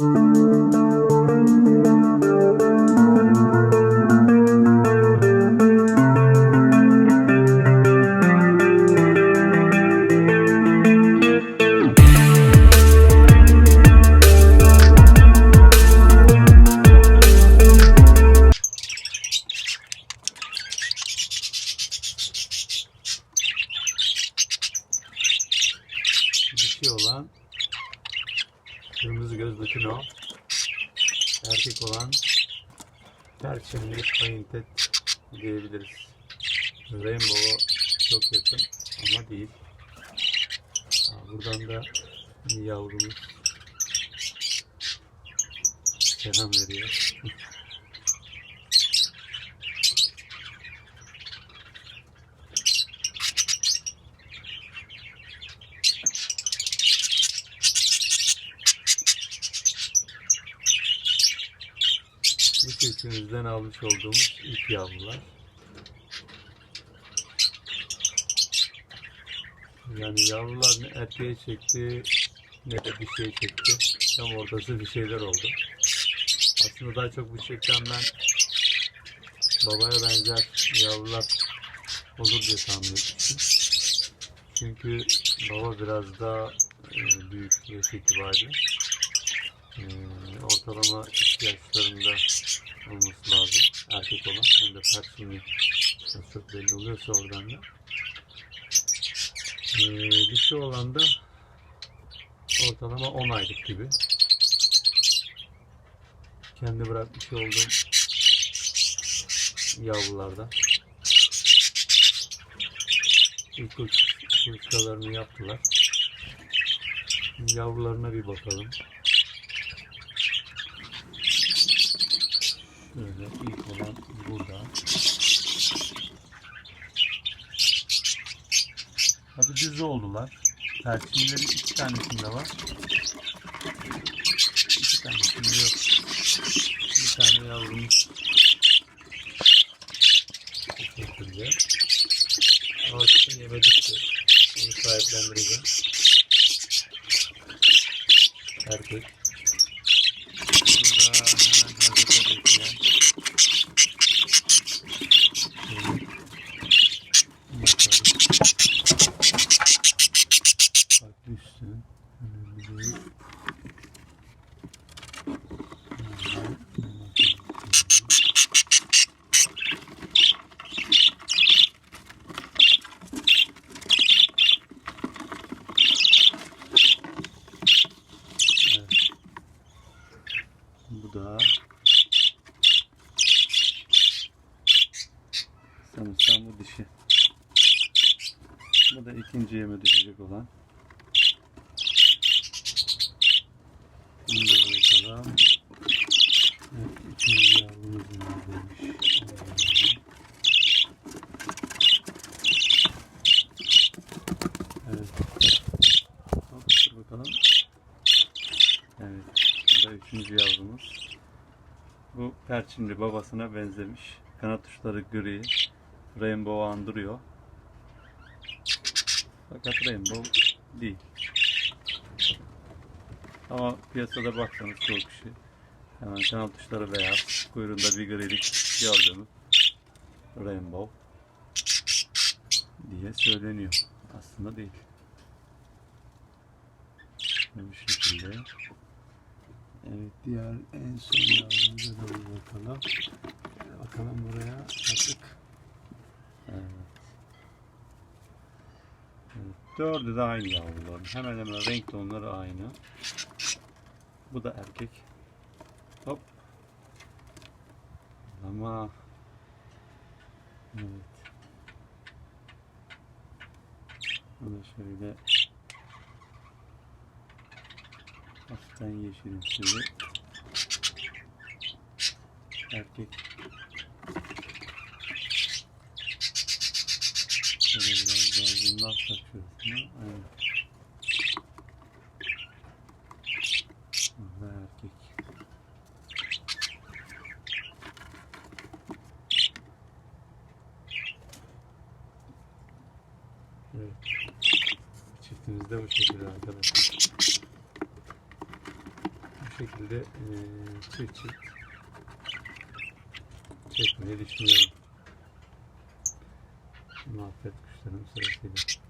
Olan göz lutino. Erkek olan perçemli painted diyebiliriz. Rainbow'a çok yakın ama değil. Buradan da yavrumuz selam veriyor. Bu çiftçimizden almış olduğumuz ilk yavrular. Yani yavrular ne erkeğe çekti ne de bir şey çekti. Tam ortası bir şeyler oldu. Aslında daha çok bu çekten ben babaya benzer yavrular olur diye tahmin etmiştim. Çünkü baba biraz daha e, büyük yaş itibariyle. E, ortalama iki yaşlarında olması lazım. Erkek olan hem de perçinli çok belli oluyorsa oradan da. Ee, dişi olan da ortalama 10 aylık gibi. Kendi bırakmış olduğum yavrulardan. İlk uç yaptılar. Yavrularına bir bakalım. Şöyle ilk olan burada. Tabi düz oldular. Perçinleri iki tanesinde var. İki tanesinde yok. Bir tane yavrumuz bu şekilde. Ağaçta yemedikçe onu sahiplendireceğim. Erkek. Burada hemen hazırda bekleyen Şöyle Bak düştü. Önemli değil. Bu da sanırsam bu dişi. Bu da ikinci yeme düşecek olan. Bunu da bırakalım. Evet, ikinci yavrumuz neredeymiş? Evet. Hop, dur bakalım. Evet. Bu da üçüncü yavrumuz. Bu perçinli babasına benzemiş. Kanat uçları gri. Rainbow andırıyor. Fakat Rainbow değil. Ama piyasada baksanız çoğu kişi hemen kanal tuşları beyaz, kuyruğunda bir grilik gördüğümüz Rainbow diye söyleniyor. Aslında değil. Bu şekilde. Evet diğer en son yavrumuza da bir bakalım. Bakalım buraya artık. Evet. Evet, Dördü de aynı yavrular. Hemen hemen renk tonları aynı. Bu da erkek. Hop. Ama Evet. Bunu şöyle hafiften yeşilimsi erkek Şöyle biraz daha bundan erkek. Evet. Çiftimiz de bu şekilde arkadaşlar. Bu şekilde eee çift çift çekmeyi düşünüyorum. Muhabbet kuşlarım sırasıyla.